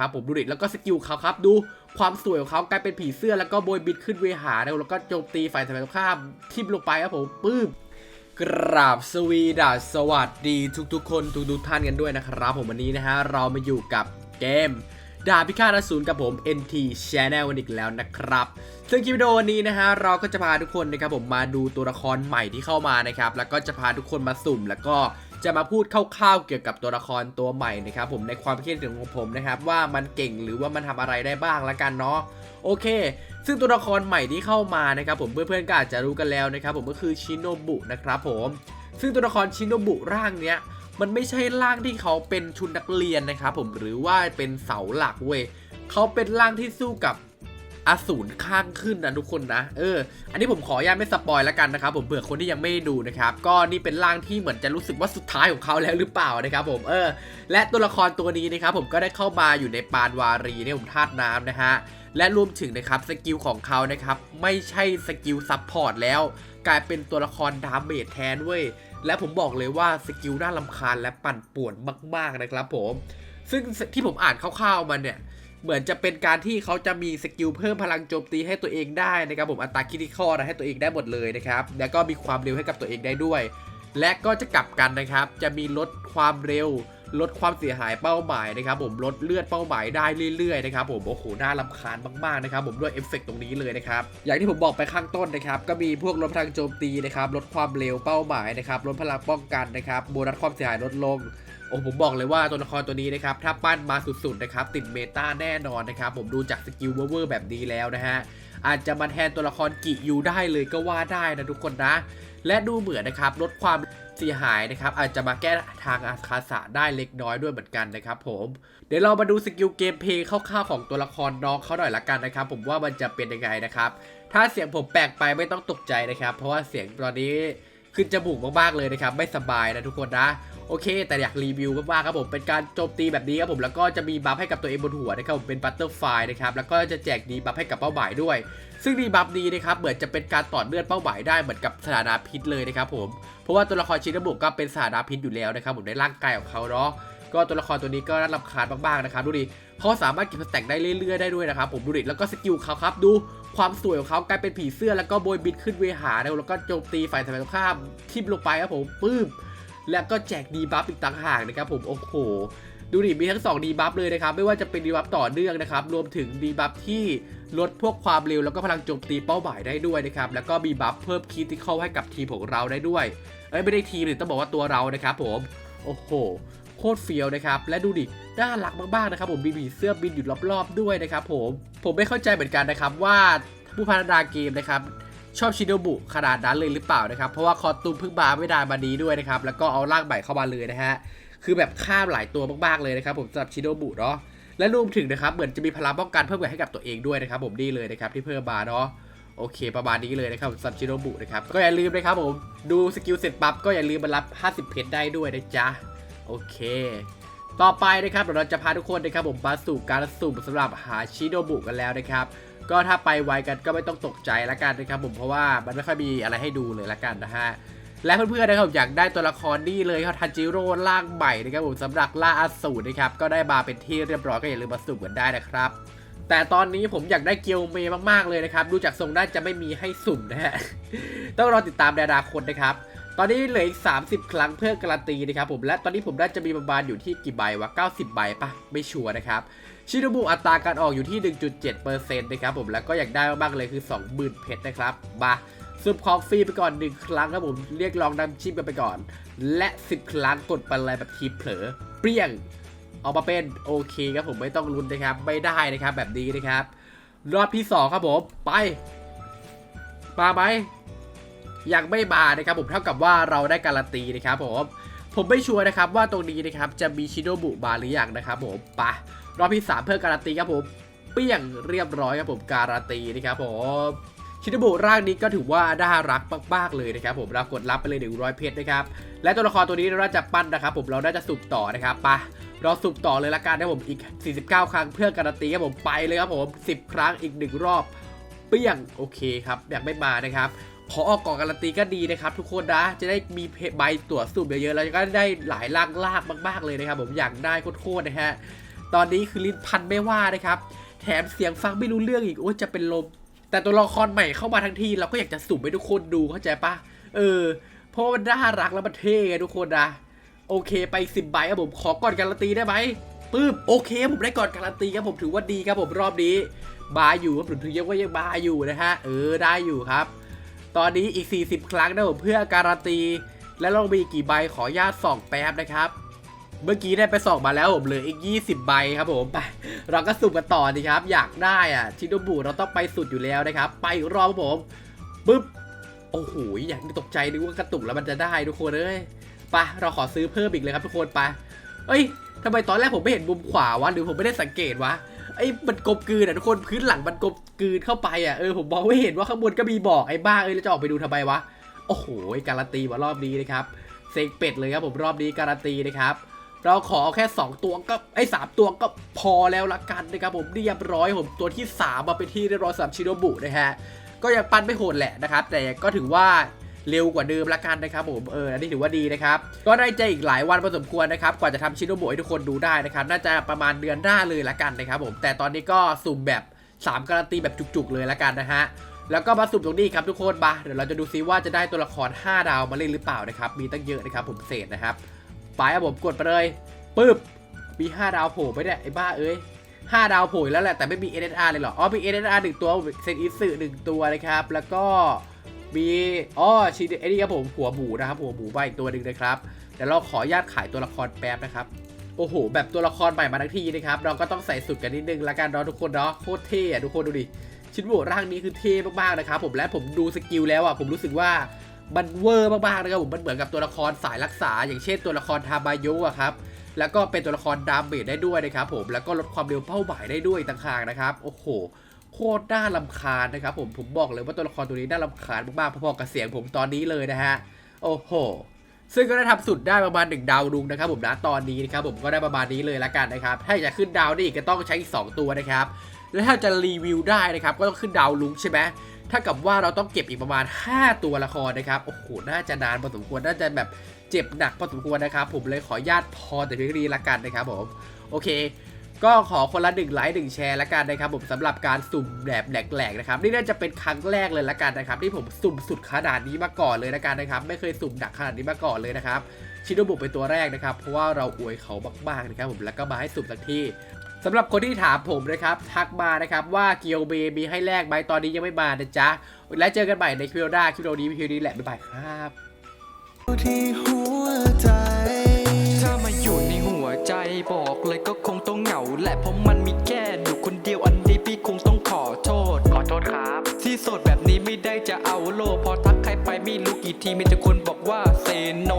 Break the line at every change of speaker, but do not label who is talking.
นะครับผมดูดิแล้วก็สกิลเขาครับดูความสวยของเขากลายเป็นผีเสื้อแล้วก็โบยบิดขึ้นเวหานะแล้วก็โจมตีฝ่ายตรงข้ามทิ่มลงไปครับผมปื้มกราบสวีดัสสวัสดีทุกๆ คนทุกๆท่านกันด้วยนะครับผมวันนี้นะฮะเรามาอยู่กับเกมดาบพิฆาตอสูรกับผม NT Channel วันอีกแล้วนะครับ ซึ่งคลิปวิดีโอวันนี้นะฮะเราก็จะพาทุกคนนะครับผมมาดูตัวละครใหม่ที่เข้ามานะครับ แล้วก็จะพาทุกคนมาสุ่มแล้วก็ จะมาพูดคร่าวๆเกี่ยวกับตัวละครตัวใหม่นะครับผมในความคิดเห็นของผมนะครับ ว่ามันเก่งหรือว่ามันทำอะไรได้บ้างละกันเนาะโอเค ซึ่งตัวละครใหม่ที่เข้ามานะครับผมเพื่อนๆก็อาจจะรู้กันแล้วนะครับผมก็คือชิโนบุนะครับผมซึ่งตัวละครชิโนบุร่างเนี้ยมันไม่ใช่ร่างที่เขาเป็นชุดนักเรียนนะครับผมหรือว่าเป็นเสาหลักเว้ยเขาเป็นร่างที่สู้กับ อสูรข้างขึ้นนะทุกคนนะเออ อันนี้ผมขออนุญาตไม่สปอยแล้วกันนะครับผมเผื่อคนที่ยังไม่ดูนะครับก็นี่เป็นร่างที่เหมือนจะรู้สึกว่าสุดท้ายของเขาแล้วหรือเปล่านะครับผมเออ และตัวละครตัวนี้นะครับผมก็ได้เข้ามาอยู่ในปานวารีเนี่ยผมธาตุน้ำนะฮะและรวมถึงนะครับสกิลของเขานะครับไม่ใช่สกิลซับพอร์ตแล้วกลายเป็นตัวละครดาเมจแทนเว้ยและผมบอกเลยว่าสกิลน่าลำคาญและปั่นป่วนมาก ๆนะครับผม ซึ่งที่ผมอ่านคร่าวๆมันเนี่ย เหมือนจะเป็นการที่เขาจะมีสกิลเพิ่มพลังโจมตีให้ตัวเองได้นะครับผมอัตราคิติคอนะให้ตัวเองได้หมดเลยนะครับแล้วก็มีความเร็วให้กับตัวเองได้ด้วย และก็จะกลับกันนะครับ จะมีลดความเร็ว ลดความเสียหายเป้าหมายนะครับ ผมลดเลือดเป้าหมายได้เรื่อยๆนะครับผมโอ้โหน่ารำคาญมากๆนะครับ ผมด้วยเอฟเฟกต์ตรงนี้เลยนะครับอย่างที่ผมบอกไปข้างต้นนะครับ ก็มีพวกลดพลังโจมตีนะครับ ลดความเร็วเป้าหมายนะครับลดพลังป้องกันนะครับโบนัสความเสียหายลดลง โอ้ผมบอกเลยว่าตัวละครตัวนี้นะครับถ้าปั้นมาสุดๆนะครับติดเมตาแน่นอนนะครับผมดูจากสกิลเวอร์แบบนี้แล้วนะฮะอาจจะมาแทนตัวละครกิยูได้เลยก็ว่าได้นะทุกคนนะ และดูเหมือนนะครับลดความเสียหายนะครับอาจจะมาแก้ทางอาคาสะได้เล็กน้อยด้วยเหมือนกันนะครับผมเดี๋ยวเรามาดูสกิลเกมเพลย์คร่าวๆของตัวละครน้องเขาหน่อยละกันนะครับ ผมว่ามันจะเป็นยังไงนะครับถ้าเสียงผมแปลกไปไม่ต้องตกใจนะครับ เพราะว่าเสียงตอนนี้ขึ้นจมูกมากๆเลยนะครับ ไม่สบายนะทุกคนนะ โอเค แต่อยากรีวิวมากๆครับผมเป็นการโจมตีแบบนี้ครับผมแล้วก็จะมีบัฟให้กับตัวเองบนหัวนะครับผมเป็นบัตเตอร์ไฟนะครับแล้วก็จะแจกดีบัฟให้กับเป้าหมายด้วย ซึ่งดีบัฟนี้นะครับเหมือนจะเป็นการต่อเลือดเป้าหมายได้เหมือนกับสถานะพิษเลยนะครับผมเพราะว่าตัวละครชินบุกก็เป็นสถานะพิษอยู่แล้วนะครับผมในร่างกายของเขาเนาะก็ตัวละครตัวนี้ก็น่ารำคาญมากๆนะครับดูดิเขาสามารถเก็บสแต็กได้เรื่อยๆได้ด้วยนะครับผมดูดิแล้วก็สกิลเขาครับดูความสวยของเขากลายเป็นผีเสื้อแล้วก็โบยบิดขึ้นเวหาแล้วก็โจมตีฝ่ายตรงข้ามทิ่มลงไปครับผมปื้ม แล้วก็แจกดีบัฟอีกต่างหากนะครับผมโอ้โหดูดิมีทั้ง2ดีบัฟเลยนะครับ ไม่ว่าจะเป็นดีบัฟต่อเนื่องนะครับ รวมถึงดีบัฟที่ลดพวกความเร็วแล้วก็พลังโจมตีเป้าหมายได้ด้วยนะครับ แล้วก็มีบัฟเพิ่มคีที่เข้าให้กับทีมของเราได้ด้วย เอ้ยไม่ได้ทีมหรือต้องบอกว่าตัวเรานะครับผม โอ้โห โคตรเฟี้ยวนะครับ และดูดิ น่ารักมากๆนะครับผมมีผีเสื้อบินอยู่รอบๆด้วยนะครับผม ผมไม่เข้าใจเหมือนกันนะครับว่าผู้พัฒนาเกมนะครับ ชอบชิโนบุขนาดนั้นเลยหรือเปล่านะครับ เพราะว่าคอตูมเพิ่งมาไม่ได้มานี้ด้วยนะครับ แล้วก็เอาร่างใหม่เข้ามาเลยนะฮะ คือแบบข้ามหลายตัวมากๆเลยนะครับ ผมสำหรับชิโนบุเนาะ และรวมถึงนะครับเหมือนจะมีพลังป้องกันเพิ่มให้กับตัวเองด้วยนะครับ ผมนี่เลยนะครับที่เพิ่มมาเนาะโอเคประมาณนี้เลยนะครับสำหรับชิโนบุนะครับก็อย่าลืมนะครับผมดูสกิลเสร็จปั๊บก็อย่าลืมมารับ 50 เพชรได้ด้วยนะจ๊ะโอเค ต่อไปนะครับเดี๋ยวเราจะพาทุกคนนะครับผมมาสู่การสุ่มสำหรับหาชิโนบุกันแล้วนะครับ ก็ถ้าไปไวกันก็ไม่ต้องตกใจละกันนะครับผมเพราะว่ามันไม่ค่อยมีอะไรให้ดูเลยละกันนะฮะและเพื่อนๆนะครับผมอยากได้ตัวละครนี่เลยครับทันจิโร่ร่างใหม่นะครับผมสำหรับล่าอสูรนะครับก็ได้มาเป็นที่เรียบร้อยก็อย่าลืมมาสุ่มกันได้นะครับ แต่ตอนนี้ผมอยากได้เกียวเมย์มากๆเลยนะครับดูจากทรงน่าจะไม่มีให้สุ่มนะฮะต้องรอติดตามในอนาคตนะครับตอนนี้เหลืออีก 30 ครั้งเพื่อการันตีนะครับผมและตอนนี้ผมน่าจะมีประมาณอยู่ที่กี่ใบวะ90 ใบปะไม่ชัวร์นะครับ ชิโนบุอัตราการออกอยู่ที่ 1.7%นะครับผมแล้วก็อยากได้มากๆเลยคือ 20,000เพชรนะครับมาซุปของฟรีไปก่อน 1 ครั้งครับผมเรียกลองนำชิปกันไปก่อน และ 10 ครั้งกดไปเลยแบบทีเผลอเปรี้ยงออกมาเป็นโอเคครับผมไม่ต้องลุ้นนะครับ ไม่ได้นะครับแบบนี้นะครับ รอบที่ 2 ครับผมไปมาไหมยังไม่มานะครับผมเท่ากับว่าเราได้การันตีนะครับผมผมไม่ชัวร์นะครับว่าตรงนี้นะครับจะมีชิโนบุมาหรือยังนะครับผมไปะ รอบที่ 3 เพื่อการันตีครับผม เปี้ยงเรียบร้อยครับผมการันตีนะครับผมชิโนบุร่างนี้ก็ถือว่าน่ารักมากๆเลยนะครับผมเรากดรับไปเลย100เพชรนะครับและตัวละครตัวนี้เราจะปั้นนะครับผมเราน่าจะสุ่มต่อนะครับปะเราสุ่มต่อเลยละกันนะผมอีก 49 ครั้งเพื่อการันตีครับผมไปเลยครับผม 10 ครั้งอีก 1 รอบ เปี้ยงโอเคครับอยากไม่มานะครับขอออกก่อนการันตีก็ดีนะครับ ทุกคนนะจะได้มีใบตรวจสุ่มเยอะๆแล้วก็ได้หลายล่างลากมาก ๆเลยนะครับผมอยากได้โคตรๆนะฮะ ตอนนี้คือลิ้นพันไม่ว่านะครับ แถมเสียงฟังไม่รู้เรื่องอีกโอ้จะเป็นลม แต่ตัวละครใหม่เข้ามาทั้งทีเราก็อยากจะสุ่มให้ทุกคนดูเข้าใจปะเออ เพราะมันน่ารักแล้วมันเท่ไงทุกคนนะโอเคไปสิบใบครับผมขอก่อนการันตีได้ไหมปึ๊บโอเคผมได้ก่อนการันตีครับผมถือว่าดีครับผมรอบนี้บาอยู่ครับผมถือยังว่ายังบาอยู่นะฮะเออได้อยู่ครับ ตอนนี้อีก 40 ครั้งนะผมเพื่อการันตี และเรามีกี่ใบขอญาตส่องแป๊บนะครับ เมื่อกี้ได้ไปสองมาแล้วผมเหลืออีก 20 ใบครับผมไปเราก็สุ่มกันต่อดีครับ อยากได้อะชิโนบุเราต้องไปสุดอยู่แล้วนะครับ ไปอีกรอบครับผมปึ๊บโอ้โหอยางตกใจนึกว่ากระตุกแล้วมันจะได้ทุกคนเอ้ยไปเราขอซื้อเพิ่มอีกเลยครับทุกคนไปเอ้ยทำไมตอนแรกผมไม่เห็นมุมขวาวะหรือผมไม่ได้สังเกตวะไอ้มันกลมกลืนอะทุกคนพื้นหลังมันกลมกลืนเข้าไปอะเออผมมองไม่เห็นว่าข้างบนก็มีบอกไอ้บ้าเอ้ยแล้วจะออกไปดูทำไมวะโอ้โหการันตีมารอบนี้นะครับเซ็งเป็ดเลยครับผมรอบนี้การันตีนะครับ เราขอแค่ 2 ตัวก็ไอ้สามตัวก็พอแล้วละกันนะครับผมเรียบร้อยผมตัวที่ 3 มาเป็นที่เรียบร้อยสำหรับชิโนบุนะฮะก็ยังปั้นไม่โหดแหละนะครับ แต่ก็ถือว่าเร็วกว่าเดิมละกันนะครับผมเอออันนี้ถือว่าดีนะครับ ก็ได้ใจอีกหลายวันพอสมควรนะครับ กว่าจะทำชิโนบุให้ทุกคนดูได้นะครับ น่าจะประมาณเดือนหน้าเลยละกันนะครับผมแต่ตอนนี้ก็สุ่มแบบ 3 การันตีแบบจุกๆเลยละกันนะฮะแล้วก็มาสุ่มตรงนี้ครับทุกคนมาเดี๋ยวเราจะดูซิว่าจะได้ตัวละคร 5 ดาวมาเล่นหรือเปล่านะครับมีตั้งเยอะนะครับผมเศษนะครับ ไปครับผมกดไปเลยปึ๊บมี5ดาวโผล่ไปเนี่ยไอ้บ้าเอ้ย5ดาวโผล่แล้วแหละแต่ไม่มี NSR เลยเหรออ๋อมี NSR หนึ่งตัวเซนอิสึหนึ่งตัวนะครับ แล้วก็มีอ๋อชีไอ้นี่ครับผมหัวหมูนะครับหัวหมูใบอีกตัวหนึ่งนะครับเดี๋ยวเราขอญาตขายตัวละครแป๊บนะครับโอ้โห แบบตัวละครใหม่มาทั้งทีนะครับ เราก็ต้องใส่สุดกันนิดนึงละกันเนาะทุกคนเนาะโคตรเท่อะทุกคนดูดิ ชิ้นโหวร่างนี้คือเท่มากๆนะครับผมและผมดูสกิลแล้วอะผมรู้สึกว่า มันเวอร์มากๆนะครับผมมันเหมือนกับตัวละครสายรักษา อย่างเช่นตัวละครทาบาโยะอะครับแล้วก็เป็นตัวละครดามเมจได้ด้วยนะครับผมแล้วก็ลดความเร็วเป้าหมายได้ด้วยต่างหากนะครับโอ้โหโคตรน่าลำคาญนะครับผมผมบอกเลยว่าตัวละครตัวนี้น่าลำคาญมากๆพอๆกับเสียงผมตอนนี้เลยนะฮะโอ้โหซึ่งก็ได้ทำสุดได้ประมาณ 1 ดาวลุงนะครับผมนะตอนนี้นะครับผมก็ได้ประมาณนี้เลยละกันนะครับ ถ้าอยากจะขึ้นดาวได้อีกก็ต้องใช้อีก 2 ตัวนะครับ แล้วถ้าจะรีวิวได้นะครับ ก็ต้องขึ้นดาวลุงใช่ไหมถ้ากับว่าเราต้องเก็บอีกประมาณ 5 ตัวละครนะครับ โอ้โห น่าจะนานพอสมควร น่าจะแบบเจ็บหนักพอสมควรนะครับ ผมเลยขอญาตพอแต่เพียงนี้ละกันนะครับผม โอเค ก็ขอคนละหนึ่งไลค์หนึ่งแชร์ละกันนะครับ ผมสำหรับการสุ่มแบบแหลกๆนะครับ นี่น่าจะเป็นครั้งแรกเลยละกันนะครับ ที่ผมสุ่มสุดขนาดนี้มาก่อนเลยละกันนะครับ ไม่เคยสุ่มหนักขนาดนี้มาก่อนเลยนะครับ ชิโนบุเป็นตัวแรกนะครับ เพราะว่าเราอวยเขามากๆนะครับผม แล้วก็มาให้สุ่มสักที่ สำหรับคนที่ถามผมนะครับ ทักมานะครับว่าเกียวเบมีให้แลกไหมตอนนี้ยังไม่มานะจ๊ะ แล้วเจอกันใหม่ในคลิปหน้าคลิปนี้คลิปนี้แหละบ๊ายบายครับ
ที่หัวใจ
ถ้ามาอยู่ในหัวใจบอกเลยก็คงต้องเหงาแหละเพราะมันมีแค่อยู่คนเดียวอันนี้พี่คงต้องขอโทษ ขอโทษครับ ที่โสดแบบนี้ไม่ได้จะเอาโลกพอทักใครไปไม่รู้กี่ทีมีแต่คนบอกว่าเซโน